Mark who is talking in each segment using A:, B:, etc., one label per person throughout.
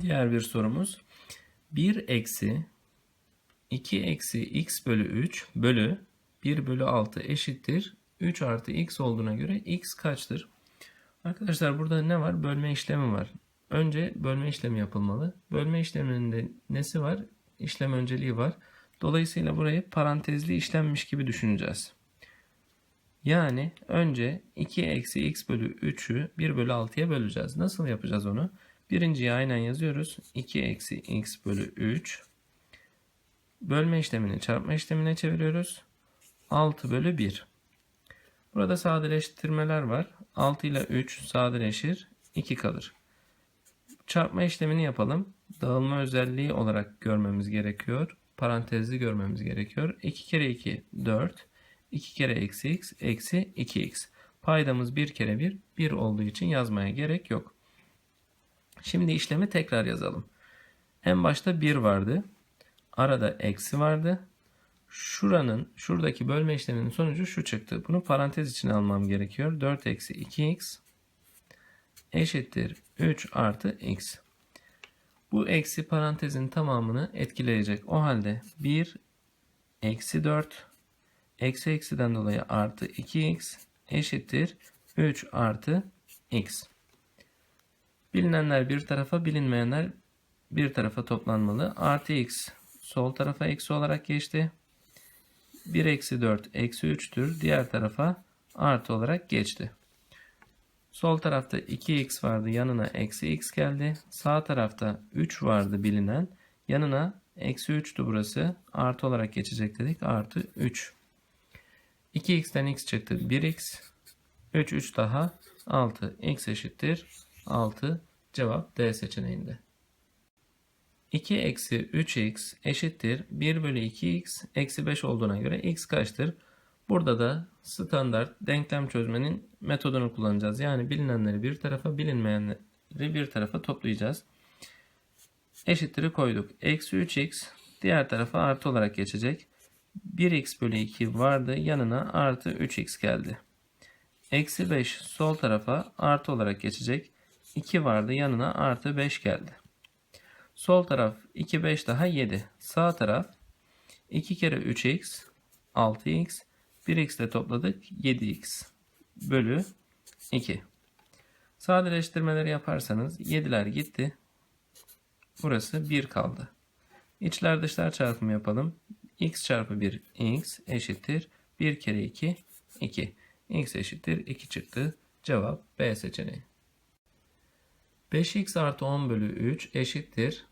A: Diğer bir sorumuz. 1 eksi 2 eksi x bölü 3 bölü 1 bölü 6 eşittir. 3 artı x olduğuna göre x kaçtır? Arkadaşlar burada ne var? Bölme işlemi var. Önce bölme işlemi yapılmalı. Bölme işleminin de nesi var? İşlem önceliği var. Dolayısıyla burayı parantezli işlemmiş gibi düşüneceğiz. Yani önce 2 eksi x bölü 3'ü 1 bölü 6'ya böleceğiz. Nasıl yapacağız onu? Birinciyi aynen yazıyoruz. 2 eksi x bölü 3. Bölme işlemini çarpma işlemine çeviriyoruz. 6 bölü 1. Burada sadeleştirmeler var. 6 ile 3 sadeleşir. 2 kalır. Çarpma işlemini yapalım. Dağılma özelliği olarak görmemiz gerekiyor. Parantezli görmemiz gerekiyor. 2 kere 2 4. 2 kere eksi x eksi 2x. Paydamız 1 kere 1 1 olduğu için yazmaya gerek yok. Şimdi işlemi tekrar yazalım. En başta 1 vardı. Arada eksi vardı. Şuranın, şuradaki bölme işleminin sonucu şu çıktı. Bunu parantez içine almam gerekiyor. 4 eksi 2x eşittir 3 artı x. Bu eksi parantezin tamamını etkileyecek. O halde 1 eksi 4 eksi eksiden dolayı artı 2x eşittir 3 artı x. Bilinenler bir tarafa, bilinmeyenler bir tarafa toplanmalı. Artı x sol tarafa eksi olarak geçti. 1 eksi 4 eksi 3'tür. Diğer tarafa artı olarak geçti. Sol tarafta 2x vardı. Yanına eksi x geldi. Sağ tarafta 3 vardı bilinen. Yanına eksi 3'tü burası. Artı olarak geçecek dedik. Artı 3. 2x'ten x çıktı. 1x. 3 3 daha 6. x eşittir 6. Cevap D seçeneğinde. 2 eksi 3x eşittir 1 bölü 2x eksi 5 olduğuna göre x kaçtır? Burada da standart denklem çözmenin metodunu kullanacağız. Yani bilinenleri bir tarafa bilinmeyenleri bir tarafa toplayacağız. Eşittir'i koyduk. Eksi 3x diğer tarafa artı olarak geçecek. 1x bölü 2 vardı yanına artı 3x geldi. Eksi 5 sol tarafa artı olarak geçecek. 2 vardı yanına artı 5 geldi. Sol taraf 2 5 daha 7. Sağ taraf 2 kere 3x 6x 1x ile topladık 7x bölü 2. Sadeleştirmeleri yaparsanız 7'ler gitti. Burası 1 kaldı. İçler dışlar çarpımı yapalım. x çarpı 1 x eşittir 1 kere 2 2. x eşittir 2 çıktı. Cevap B seçeneği. 5x artı 10 bölü 3 eşittir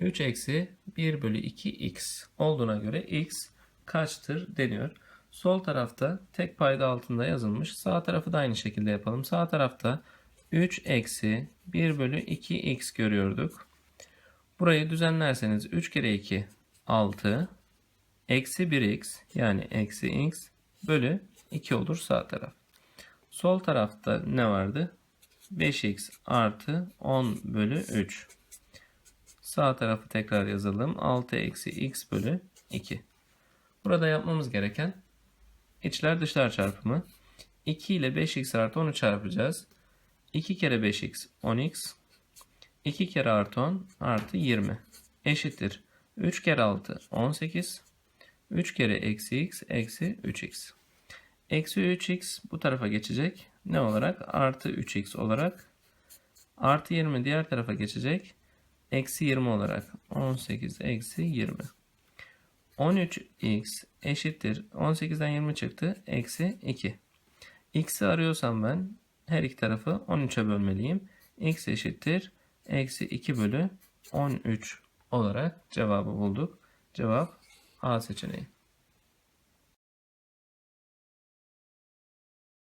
A: 3 eksi 1 bölü 2x olduğuna göre x kaçtır deniyor. Sol tarafta tek payda altında yazılmış. Sağ tarafı da aynı şekilde yapalım. Sağ tarafta 3 eksi 1 bölü 2x görüyorduk. Burayı düzenlerseniz 3 kere 2 6 eksi 1x yani eksi x bölü 2 olur sağ taraf. Sol tarafta ne vardı? 5x artı 10 bölü 3. Sağ tarafı tekrar yazalım. 6 eksi x bölü 2. Burada yapmamız gereken içler dışlar çarpımı. 2 ile 5x artı 10'u çarpacağız. 2 kere 5x 10x. 2 kere artı 10 artı 20. Eşittir. 3 kere 6 18. 3 kere eksi x eksi 3x. Eksi 3x bu tarafa geçecek. Ne olarak? Artı 3x olarak. Artı 20 diğer tarafa geçecek. Eksi 20 olarak. 18 eksi 20. 13x eşittir. 18'den 20 çıktı. Eksi 2. x'i arıyorsam ben her iki tarafı 13'e bölmeliyim. x eşittir. Eksi 2 bölü 13 olarak cevabı bulduk. Cevap A seçeneği.